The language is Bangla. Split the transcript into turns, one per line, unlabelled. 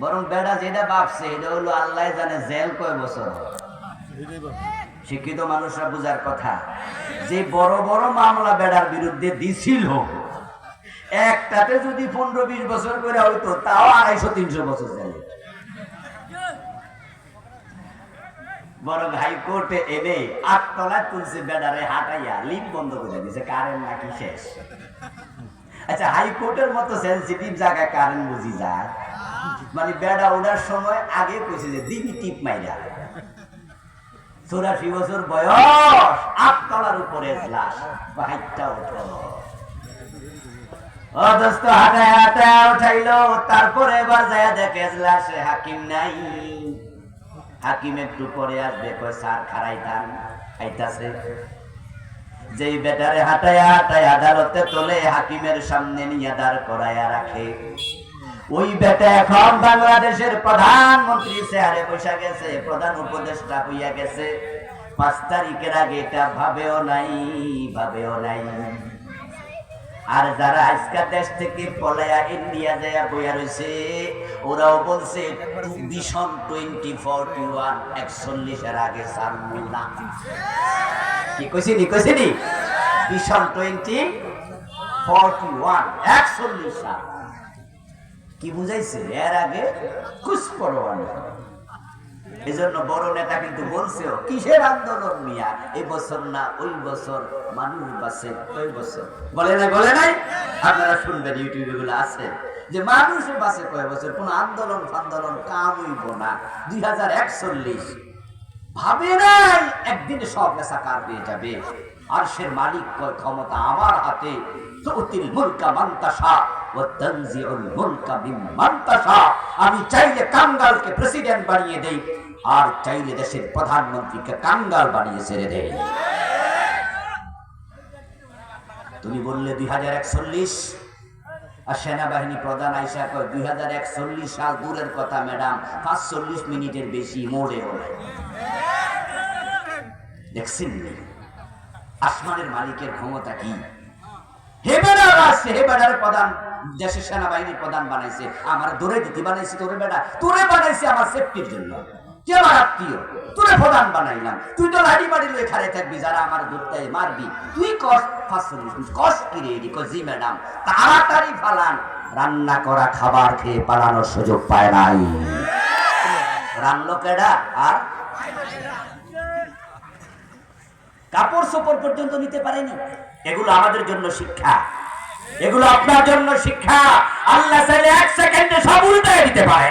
বরং বেড়া যেটা ভাবছে, এটা হলো আল্লাহ জানে জেল কয় বছর শিক্ষিত মানুষরা বুঝার কথা, যে বড় বড় মামলা বেড়ার বিরুদ্ধে দিছিল। একটাতে যদি পনেরো বিশ বছর করে হইতো, তাও আড়াইশো, তিনশো বছর যায় বরং হাইকোর্টে এনে আটতলায় তুলছে বেড়ারে হাঁটাইয়া লিপ বন্ধ করে দিছে, কারেন্ট নাকি শেষ। আচ্ছা হাইকোর্টের মতো সেন্সিটিভ জায়গায় কারেন্ট বুঝি যায়। মানে বেড়া ওঠার সময় আগে কইছে দিবি টিপ মাইরা। চৌরাশি বছর বয়স আটতলার উপরে লাশ তারপরে এবার যায় দেখে হাকিম নাই। হাকিম একটু পরে আসবে খাইতাছে যেই বেটারে হাঁটায় হাঁটায় আদালতে তোলে, হাকিমের সামনে নিয়ে দাঁড় করাইয়া রাখে। ওই বেটা এখন বাংলাদেশের প্রধানমন্ত্রী চেয়ারে বসে গেছে, প্রধান উপদেষ্টা হইয়া গেছে। পাঁচ তারিখের আগে এটা ভাবেও নাই ভাবেও নাই। আর যারা আজকাল দেশ থেকে পলায়া ইন্ডিয়া যায় বইয়া রয়েছে ওরাও বলছে ভীষণ টোয়েন্টি ফোরটি ওয়ান একচল্লিশের আগে সারমু না কি কইছি নি কইছি নি? ভীষণ টোয়েন্টি ফোরটি ওয়ান একচল্লিশ সাল। কি বুঝাইছে? এর আগে কুছ পরোয়া এই জন্য বড় নেতা কিন্তু বলছেও, কিসের আন্দোলন মিয়া? এই বছর না, ওই বছর মানুষ বাসে ওই বছর। বলে নাই বলে নাই? আপনারা শুনবেন, ইউটিউবে গুলো আছে যে মানুষ বাসে কয় বছর? কোন আন্দোলন ফান্দোলন কাম হইব না। দুই হাজার একচল্লিশ। ভাবে নাই, একদিন সব নেশা কার হয়ে যাবে? আর সে মালিক কয়, ক্ষমতা আমার হাতে তুতিল মুলকা মান্তাসা। আমি চাইলে কাঙ্গালকে প্রেসিডেন্ট বানিয়ে দেই, আর চাইলে দেশের প্রধানমন্ত্রীকে কাঙ্গাল বানিয়ে ছেড়ে দেই। তুমি বললে দুই হাজার একচল্লিশ, আর সেনাবাহিনী প্রধান আইসা কয়, দুই হাজার একচল্লিশ সাল, দূরের কথা ম্যাডাম, পাঁচচল্লিশ মিনিটের বেশি মোড়ে হলে দেখছেন? আসমানের মালিকের ক্ষমতা কি? হেবেডার আছে হেবেডার প্রধান। দেশের সেনাবাহিনীর প্রধান বানাইছে, আমার দিতে বানাইছে, তোরে বেটা। তোরে বানাইছে আমার সেফটির জন্য। কে আমার আত্মীয়? তোরে প্রধান বানাইলাম। তুই তো লাড়ি বাড়ি লয়ে খারে থাকবি, যারা আমার মারবি। তুই কস ফাঁসলিস কস কি রে এডি জি ম্যাডাম, তাড়াতাড়ি ফালান। রান্না করা খাবার খেয়ে পালানোর সুযোগ পায় নাই। রান্না কেডা? আর? কাপড় সোপড় পর্যন্ত নিতে পারেনি। এগুলো আমাদের জন্য শিক্ষা। এগুলো আপনার জন্য শিক্ষা। আল্লাহ চাইলে এক সেকেন্ডে সব উল্টায় দিতে পারে।